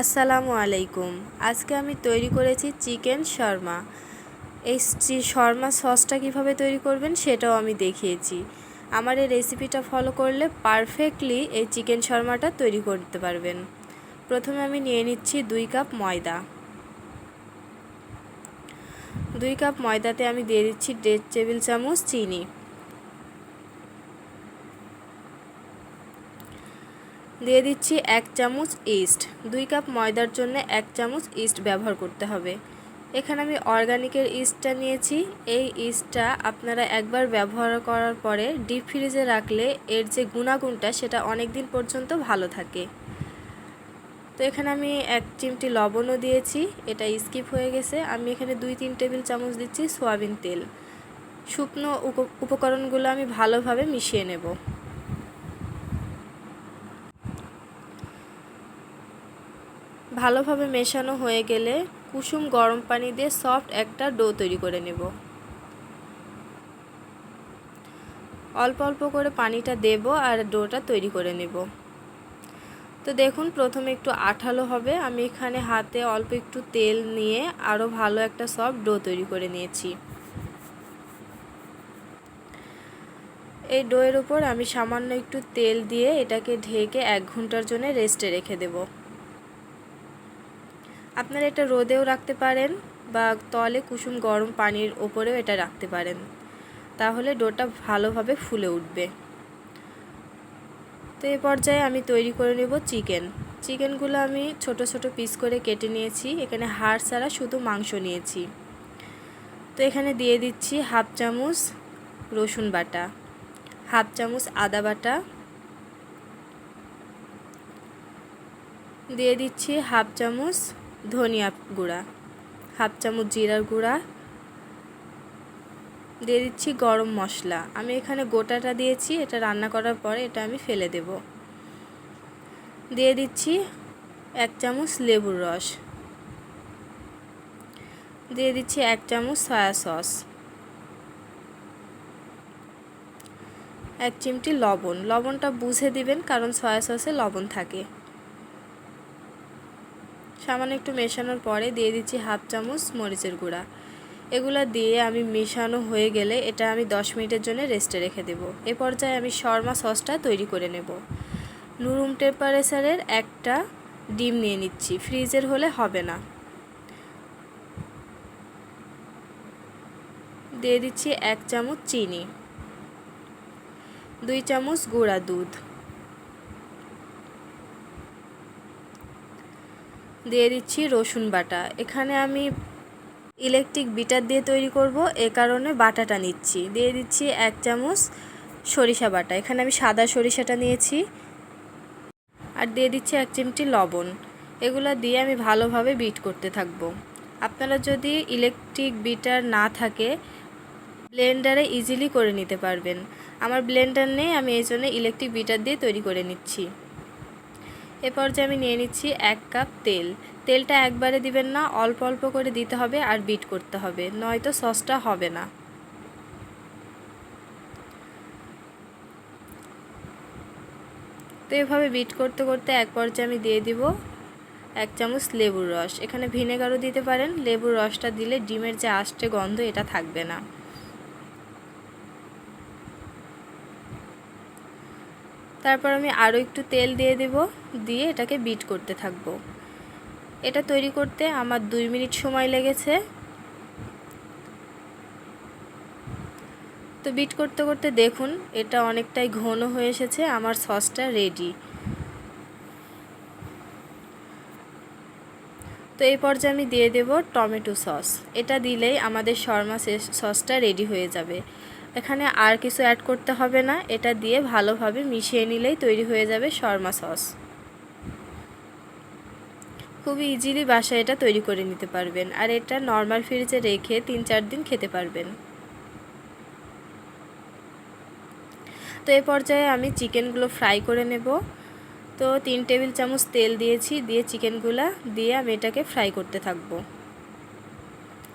আসসালামু আলাইকুম। আজকে আমি তৈরি করেছি চিকেন শর্মা। এই শর্মা সসটা কীভাবে তৈরি করবেন সেটাও আমি দেখিয়েছি। আমার এই রেসিপিটা ফলো করলে পারফেক্টলি এই চিকেন শর্মাটা তৈরি করতে পারবেন। প্রথমে আমি নিয়ে নিচ্ছি দুই কাপ ময়দা। দুই কাপ ময়দাতে আমি দিয়ে দিচ্ছি দেড় টেবিল চামচ চিনি। দিয়ে দিচ্ছি এক চামচ ইস্ট। দুই কাপ ময়দার জন্য এক চামচ ইস্ট ব্যবহার করতে হবে। এখানে আমি অর্গানিকের ইস্টটা নিয়েছি। এই ইস্টটা আপনারা একবার ব্যবহার করার পরে ডিপ ফ্রিজে রাখলে এর যে গুণাগুণটা সেটা অনেক দিন পর্যন্ত ভালো থাকে। তো এখানে আমি এক চিমটি লবণও দিয়েছি। এটা স্কিপ হয়ে গেছে। আমি এখানে দুই তিন টেবিল চামচ দিচ্ছি সোয়াবিন তেল। শুকনো উপকরণগুলো আমি ভালোভাবে মিশিয়ে নেব। ভালোভাবে মেশানো হয়ে গেলে কুসুম গরম পানি দিয়ে সফট একটা ডো তৈরি করে নেব। অল্প অল্প করে পানিটা দেব আর ডোটা তৈরি করে নেব। তো দেখুন, প্রথমে একটু আঠালো হবে। আমি এখানে হাতে অল্প একটু তেল নিয়ে আরও ভালো একটা সফট ডো তৈরি করে নিয়েছি। এই ডোয়ের উপর আমি সামান্য একটু তেল দিয়ে এটাকে ঢেকে এক ঘণ্টার জন্য রেস্টে রেখে দেবো। আপনারা এটা রোদেও রাখতে পারেন বা তলে কুসুম গরম পানির ওপরেও এটা রাখতে পারেন। তাহলে ডোটা ভালোভাবে ফুলে উঠবে। তো এই পর্যায়ে আমি তৈরি করে নেব চিকেন। চিকেনগুলো আমি ছোট ছোট পিস করে কেটে নিয়েছি। এখানে হাড় ছাড়া শুধু মাংস নিয়েছি। তো এখানে দিয়ে দিচ্ছি হাফ চামচ রসুন বাটা, হাফ চামচ আদা বাটা, দিয়ে দিচ্ছি হাফ চামচ ধনিয়া গুঁড়া, হাফ চামচ জিরার গুঁড়া, দিয়ে দিচ্ছি গরম মশলা। আমি এখানে গোটাটা দিয়েছি, এটা রান্না করার পরে এটা আমি ফেলে দেব। দিয়ে দিচ্ছি এক চামচ লেবুর রস। দিয়ে দিচ্ছি এক চামচ সয়া সস। এক চিমটি লবণ। লবণটা বুঝে দিবেন, কারণ সয়া সসে লবণ থাকে। সামান্য একটু মেশানোর পরে দিয়ে দিচ্ছি হাফ চামচ মরিচের গুঁড়া। এগুলো দিয়ে আমি মেশানো হয়ে গেলে এটা আমি 10 মিনিটের জন্য রেস্টে রেখে দেব। এ পর্যায়ে আমি শর্মা সসটা তৈরি করে নেব। রুম টেম্পারেচারের একটা ডিম নিয়ে নিচ্ছি। ফ্রিজের হলে হবে না। দিয়ে দিচ্ছি এক চামচ চিনি। দুই চামচ গুঁড়া দুধ। দিয়ে দিচ্ছি রসুন বাটা। এখানে আমি ইলেকট্রিক বিটার দিয়ে তৈরি করব, এ কারণে বাটাটা নিচ্ছি। দিয়ে দিচ্ছি এক চামচ সরিষা বাটা। এখানে আমি সাদা সরিষাটা নিয়েছি। আর দিয়ে দিচ্ছি এক চিমটি লবণ। এগুলো দিয়ে আমি ভালোভাবে বিট করতে থাকব। আপনারা যদি ইলেকট্রিক বিটার না থাকে ব্লেন্ডারে ইজিলি করে নিতে পারবেন। আমার ব্লেন্ডার নেই, আমি এই জন্য ইলেকট্রিক বিটার দিয়ে তৈরি করে নিচ্ছি। এ পর্যায়ে আমি নিয়ে নিচ্ছি এক কাপ তেল। তেলটা একবারে দিবেন না, অল্প অল্প করে দিতে হবে আর বিট করতে হবে, নয়তো সসটা হবে না। তো এভাবে বিট করতে করতে এক পর্যায়ে আমি দিয়ে দিব এক চামচ লেবুর রস। এখানে ভিনেগারও দিতে পারেন, লেবুর রসটা দিলে ডিমের যে আষ্টে গন্ধ, এটা থাকবে না। তারপর আমি আরও একটু তেল দিয়ে দেব, দিয়ে এটাকে বিট করতে থাকব। এটা তৈরি করতে আমার দুই মিনিট সময় লেগেছে। তো বিট করতে করতে দেখুন, এটা অনেকটাই ঘন হয়ে এসেছে, আমার সসটা রেডি তো এই পর্যায়ে আমি দিয়ে দেব টমেটো সস। এটা দিলেই আমাদের শর্মা সসটা রেডি হয়ে যাবে। এখানে আর কিছু অ্যাড করতে হবে না। এটা দিয়ে ভালোভাবে মিশিয়ে নিলেই তৈরি হয়ে যাবে শর্মা সস। খুবই ইজিলি বাসায় এটা তৈরি করে নিতে পারবেন। আর এটা নর্মাল ফ্রিজে রেখে তিন চার দিন খেতে পারবেন। তো এ পর্যায়ে আমি চিকেনগুলো ফ্রাই করে নেব। তো তিন টেবিল চামচ তেল দিয়েছি, দিয়ে চিকেনগুলো দিয়ে আমি এটাকে ফ্রাই করতে থাকব।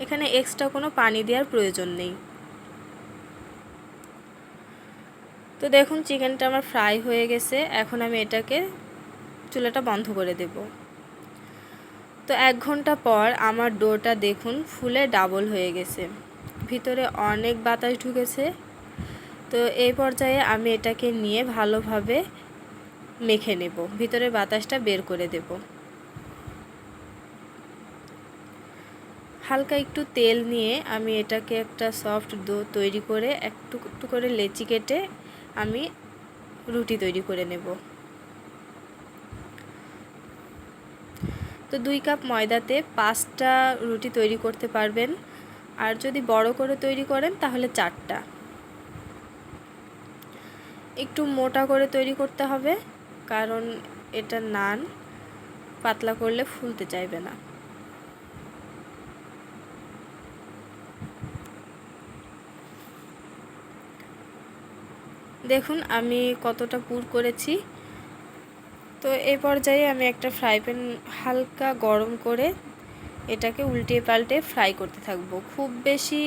এখানে এক্সট্রা কোনো পানি দেওয়ার প্রয়োজন নেই। তো দেখুন, চিকেনটা আমার ফ্রাই হয়ে গেছে। এখন আমি এটাকে চুলাটা বন্ধ করে দেব। তো এক ঘণ্টা পর আমার ডোটা দেখুন, ফুলে ডাবল হয়ে গেছে। ভিতরে অনেক বাতাস ঢুকেছে। তো এই পর্যায়ে আমি এটাকে নিয়ে ভালোভাবে মেখে নেব। ভিতরে বাতাসটা বের করে দেব। হালকা একটু তেল নিয়ে আমি এটাকে একটা সফট ডো তৈরি করে একটু একটু করে লেচি কেটে আমি রুটি তৈরি করে নেব। তো দুই কাপ ময়দাতে পাঁচটা রুটি তৈরি করতে পারবেন। আর যদি বড় করে তৈরি করেন, তাহলে চারটা। একটু মোটা করে তৈরি করতে হবে, কারণ এটা নান, পাতলা করলে ফুলতে চাইবে না। দেখুন, আমি কতটা পুর করেছি। তো এই পর্যায়ে আমি একটা ফ্রাই প্যান হালকা গরম করে এটাকে উল্টে পাল্টে ফ্রাই করতে থাকব। খুব বেশি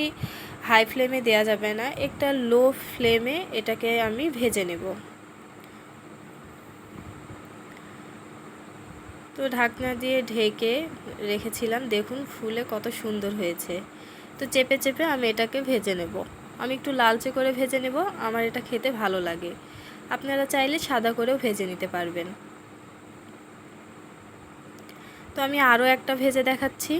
হাই ফ্লেমে দেয়া যাবে না, একটা লো ফ্লেমে এটাকে আমি ভেজে নেব। তো ঢাকনা দিয়ে ঢেকে রেখেছিলাম, দেখুন ফুলে কত সুন্দর হয়েছে। তো চেপে চেপে আমি এটাকে ভেজে নেব। আমি একটু লালচে করে ভেজে নেব, আমার এটা খেতে ভালো লাগে। আপনারা চাইলে সাদা করেও ভেজে নিতে পারবেন। তো আমি আরও একটা ভেজে দেখাচ্ছি।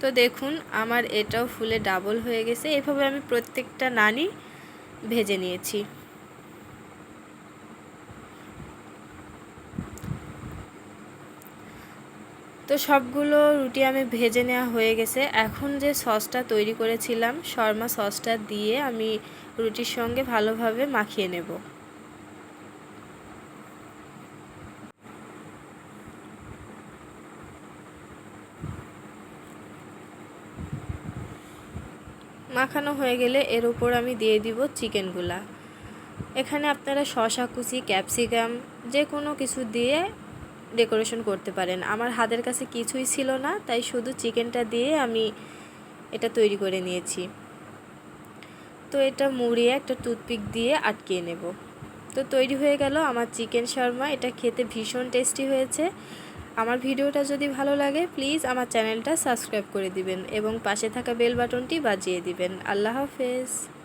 তো দেখুন, আমার এটাও ফুলে ডাবল হয়ে গেছে। এভাবে আমি প্রত্যেকটা নানি ভেজে নিয়েছি। সবগুলো রুটি আমি ভেজে নেওয়া হয়ে গেছে। এখন যে সসটা তৈরি করেছিলাম, শর্মা সসটা দিয়ে আমি রুটির সঙ্গে ভালোভাবে মাখিয়ে নেব। মাখানো হয়ে গেলে এর উপর আমি দিয়ে দিব চিকেনগুলা। এখানে আপনারা শশা কুচি, ক্যাপসিকাম যে কোনো কিছু দিয়ে ডেকোরেশন করতে পারেন। আমার হাতের কাছে কিছুই ছিল না, তাই শুধু চিকেনটা দিয়ে আমি এটা তৈরি করে নিয়েছি। তো এটা মুড়িয়ে একটা টুথপিক দিয়ে আটকিয়ে নেব। তো তৈরি হয়ে গেল আমার চিকেন শর্মা। এটা খেতে ভীষণ টেস্টি হয়েছে। আমার ভিডিওটা যদি ভালো লাগে, প্লিজ আমার চ্যানেলটা সাবস্ক্রাইব করে দিবেন এবং পাশে থাকা বেল বাটনটি বাজিয়ে দিবেন। আল্লাহ হাফেজ।